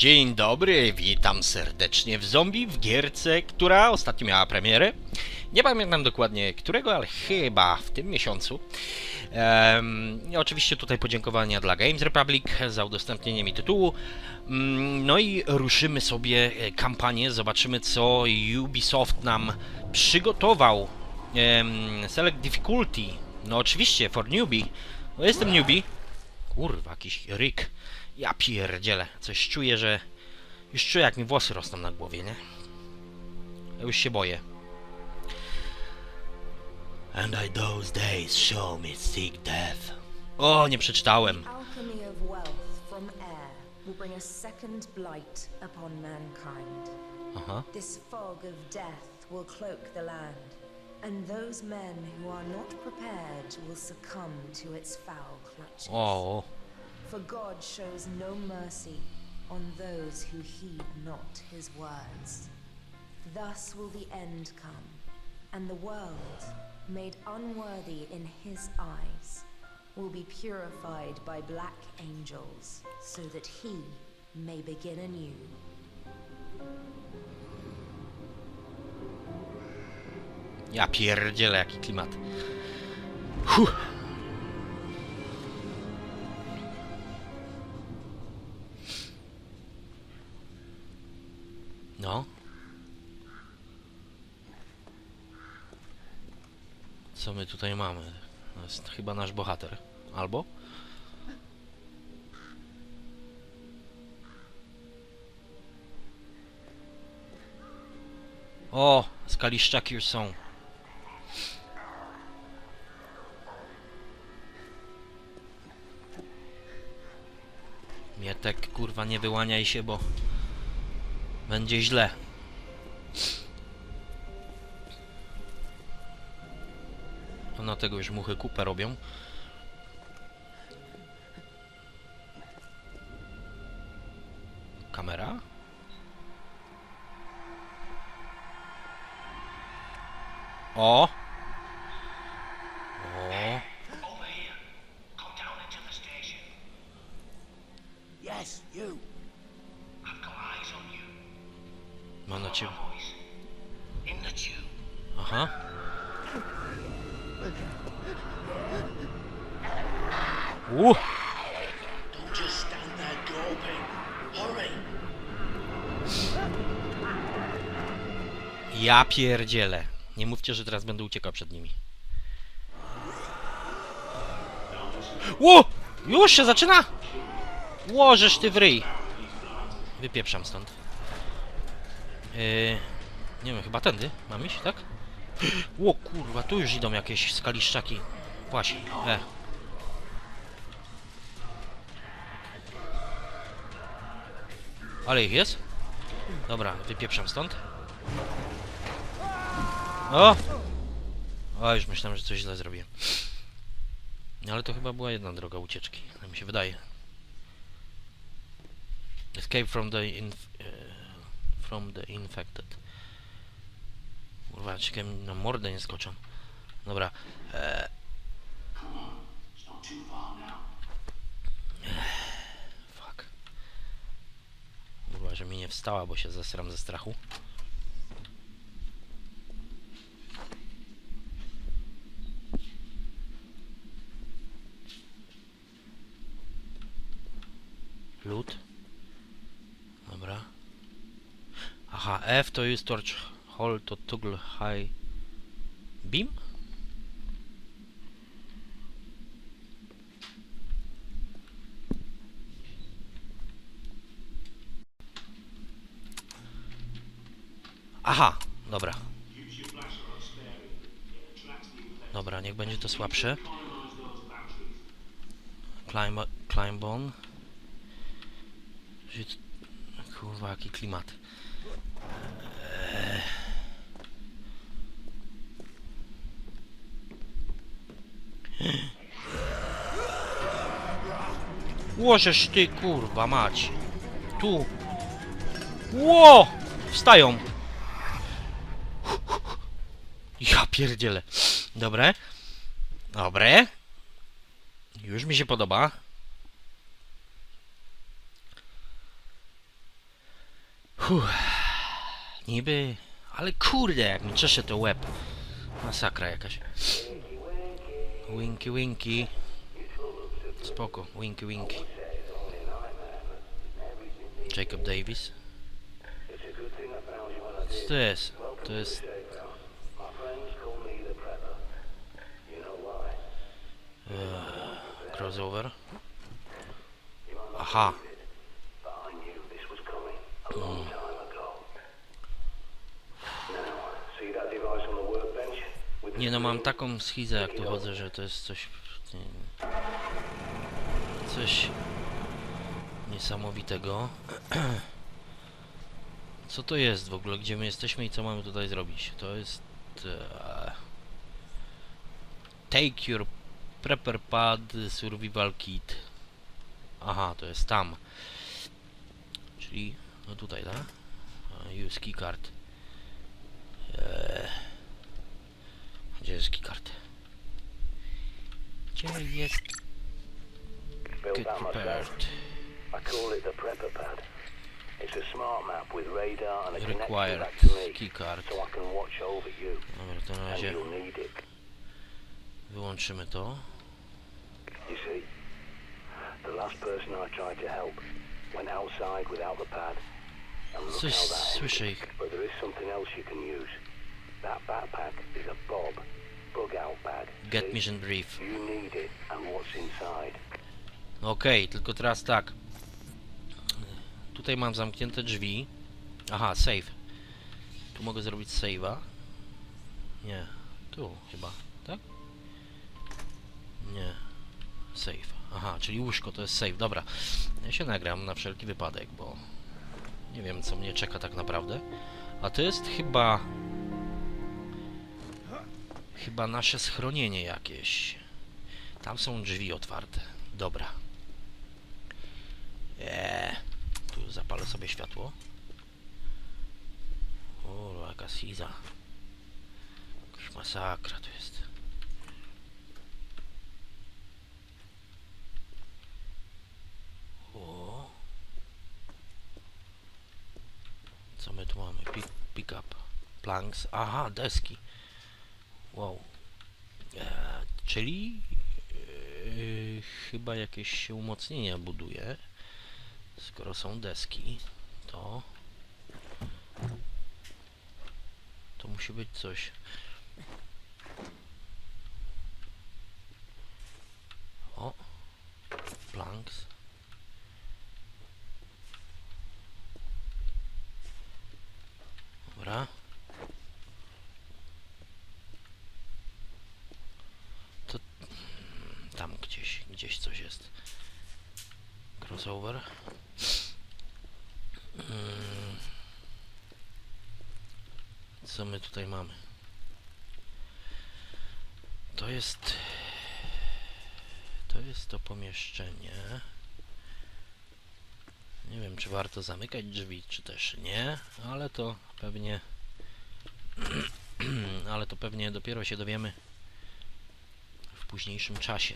Dzień dobry, witam serdecznie w Zombie, w gierce, która ostatnio miała premierę. Nie pamiętam dokładnie którego, ale chyba w tym miesiącu. I oczywiście tutaj podziękowania dla Games Republic za udostępnienie mi tytułu. Mm, No i ruszymy sobie e, kampanię, zobaczymy co Ubisoft nam przygotował. Em, Select Difficulty, no oczywiście, for newbie. No jestem newbie. Kurwa, jakiś ryk. Ja pierdzielę. Coś czuję, że... Już czuję, jak mi włosy rosną na głowie, nie? Ja już się boję. And I those days show me seek death. O, nie przeczytałem. Aha. This fog of death will cloak the land, and those men who are not prepared will succumb to its foul clutches. O, For God shows no mercy on those who heed not his words. Thus will the end come, and the world, made unworthy in his eyes, will be purified by black angels, so that he may begin anew. Ja pierdzielę, jaki klimat. Huh. No. Co my tutaj mamy? To jest chyba nasz bohater. Albo? O, skaliszczaki już są. Mietek, kurwa, nie wyłaniaj się, bo będzie źle. No tego już muchy kupę robią. Kamera? O! Hurry. ja pierdzielę. Nie mówcie, że teraz będę uciekał przed nimi. Ło! Już się zaczyna? Łożesz ty w ryj. Wypieprzam stąd. Yy, nie wiem, chyba tędy mam iść, tak? Ło kurwa, tu już idą jakieś skaliszczaki. Właśnie, e. Ale ich jest? Dobra, wypieprzam stąd. O! O, już myślałem, że coś źle zrobiłem. Ale to chyba była jedna droga ucieczki, tak mi się wydaje. Escape from the inf e, from the infected. Kurwa, czekaj, na mordę nie skoczą. Dobra. E, now. fuck. Kurwa, że mi nie wstała, bo się zesram ze strachu. Lód. Dobra. Aha, F to jest torch hold to toggle high beam? Aha, dobra. Dobra, niech będzie to słabsze. Climb, climb on. Kurwa, jaki klimat. Eee. Łożesz ty, kurwa, mać. Tu. Ło! Wstają. Ja pierdzielę. Dobre. Dobre. Już mi się podoba. Fuh. Niby, ale kurde, jak mi czesze to łeb. Masakra jakaś. Winky, winky. Spoko, winky, winky. Jacob Davis. Co to jest? To jest... Crossover. Aha. With Nie no, mam taką schizę jak tu chodzę, że to jest coś... nie wiem. Coś... Niesamowitego. Co to jest w ogóle? Gdzie my jesteśmy i co mamy tutaj zrobić? To jest... E... Take your prepper pad survival kit. Aha, to jest tam. Czyli... No tutaj, tak? Use keycard. Eee... Gdzie jest keycard? Gdzie jest built get that myself. I call it the prepper pad. It's a smart map with radar and a connection Required back to me, keycard. so I can watch over you, Dobra, to na and razie you'll need it. wyłączymy to. You see, the last person I tried to help went outside without the pad, and look Coś how that słyszę ich. But there is something else you can use. That backpack is a Bob bug out bag. Get See? mission brief. You need it and what's inside. Okej, tylko teraz tak. Tutaj mam zamknięte drzwi. Aha, save. Tu mogę zrobić save'a. Nie, tu chyba, tak? Nie. Save. Aha, czyli łóżko to jest save. Dobra. Ja się nagram na wszelki wypadek, bo nie wiem co mnie czeka tak naprawdę. A to jest chyba chyba nasze schronienie jakieś. Tam są drzwi otwarte. Dobra. Eee, tu zapalę sobie światło. O, jaka siza. Jakaś masakra to jest. O. Co my tu mamy? Pick, pick up. Planks. Aha, deski. Wow. Eee, czyli Yy, chyba jakieś się umocnienia buduje. Skoro są deski, to to musi być coś. O, planks. Dobra. To tam gdzieś, gdzieś coś jest. Crossover. Mm. Co my tutaj mamy? To jest... To jest to pomieszczenie. Nie wiem, czy warto zamykać drzwi, czy też nie, ale to pewnie... ale to pewnie dopiero się dowiemy w późniejszym czasie.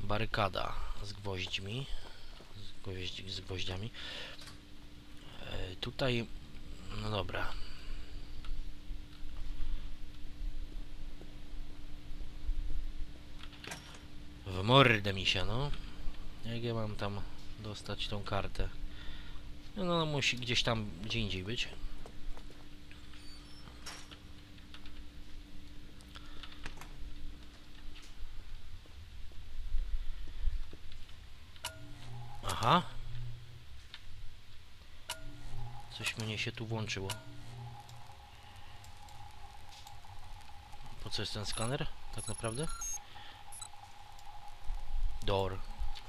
Barykada z gwoźdźmi. Z, z gwoździami. E, tutaj. No dobra. W mordę mi się, no. Jak ja mam tam dostać tą kartę? No, no musi gdzieś tam, gdzie indziej być. Aha. Coś mnie się tu włączyło. Po co jest ten skaner? Tak naprawdę? Door.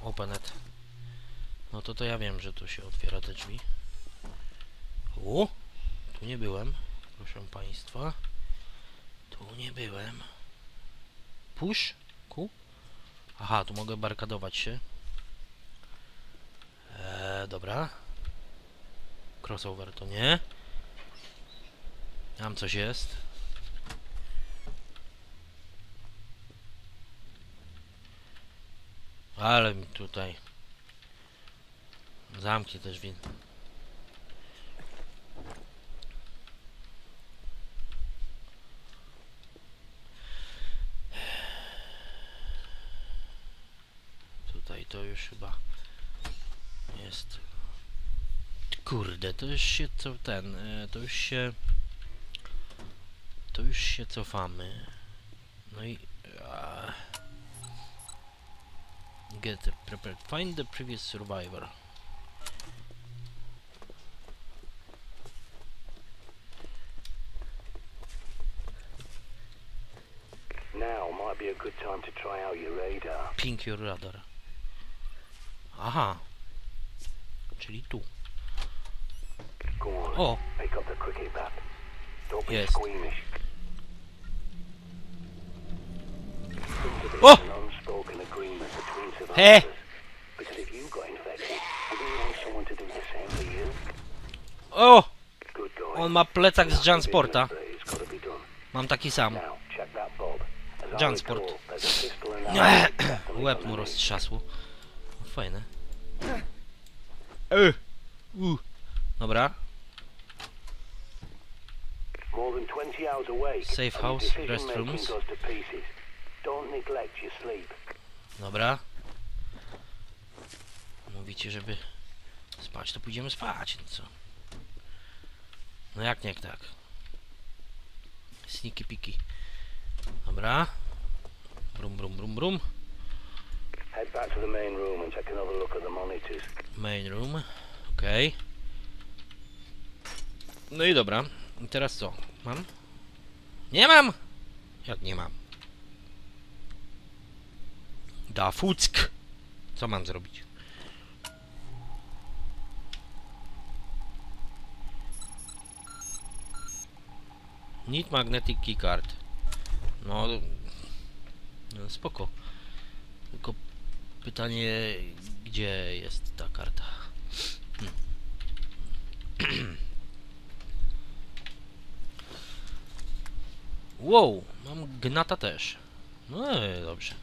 Open it. No to to ja wiem, że tu się otwiera te drzwi. O! Tu nie byłem. Proszę Państwa. Tu nie byłem. Push? Ku? Aha, tu mogę barkadować się. Eee, dobra. Crossover to nie. Tam coś jest. Ale mi tutaj zamki też win. Tutaj to już chyba jest. Kurde, to już się co ten, e, to już się to już się cofamy. No i get prepared. Find the previous survivor. Now might be a good time to try out your radar. Pink your radar. Aha. Czyli tu. Go on. O, Oh! you? o! Going. On ma plecak z Jansporta. Mam taki sam. Jansport. Łeb mu roztrzasło. Fajne. E. U. Dobra. More than 20 hours awake. Safe house, restrooms. Don't neglect your sleep. Dobra. Mówicie, żeby spać, to pójdziemy spać. No co? No jak nie jak tak. Sniki piki. Dobra. Brum brum brum brum. Head back to the main room and take another look at the monitors. Main room. Okej. No i dobra. I teraz co? Mam? Nie mam! Jak nie mam? Da fuck! Co mam zrobić? Need magnetic keycard. No, no spoko. Tylko pytanie, gdzie jest ta karta? Hmm. wow, mam gnata też. No dobrze.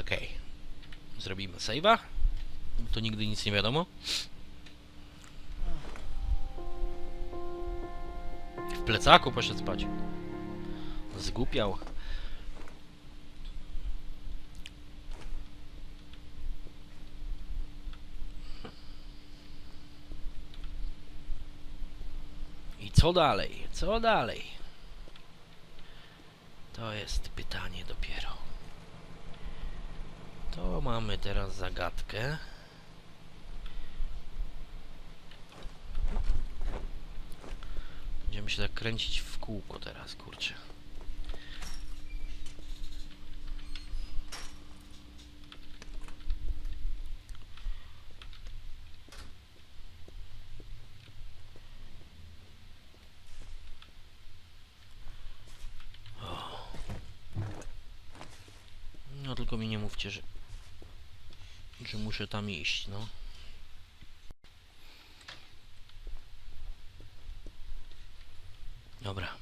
Okej. Zrobimy save'a. To nigdy nic nie wiadomo. W plecaku poszedł spać. Zgłupiał. I co dalej? Co dalej? To jest pytanie dopiero. To mamy teraz zagadkę. Będziemy się tak kręcić w kółko teraz, kurczę. No tylko mi nie mówcie, że, że muszę tam iść, no. Dobra.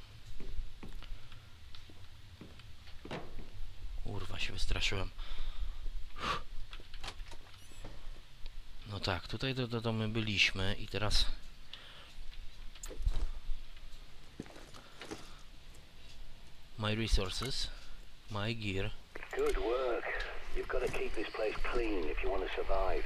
Urwa się wystraszyłem. No tak, tutaj to, to, to my byliśmy i teraz... My resources, my gear. Good work. You've got to keep this place clean if you want to survive.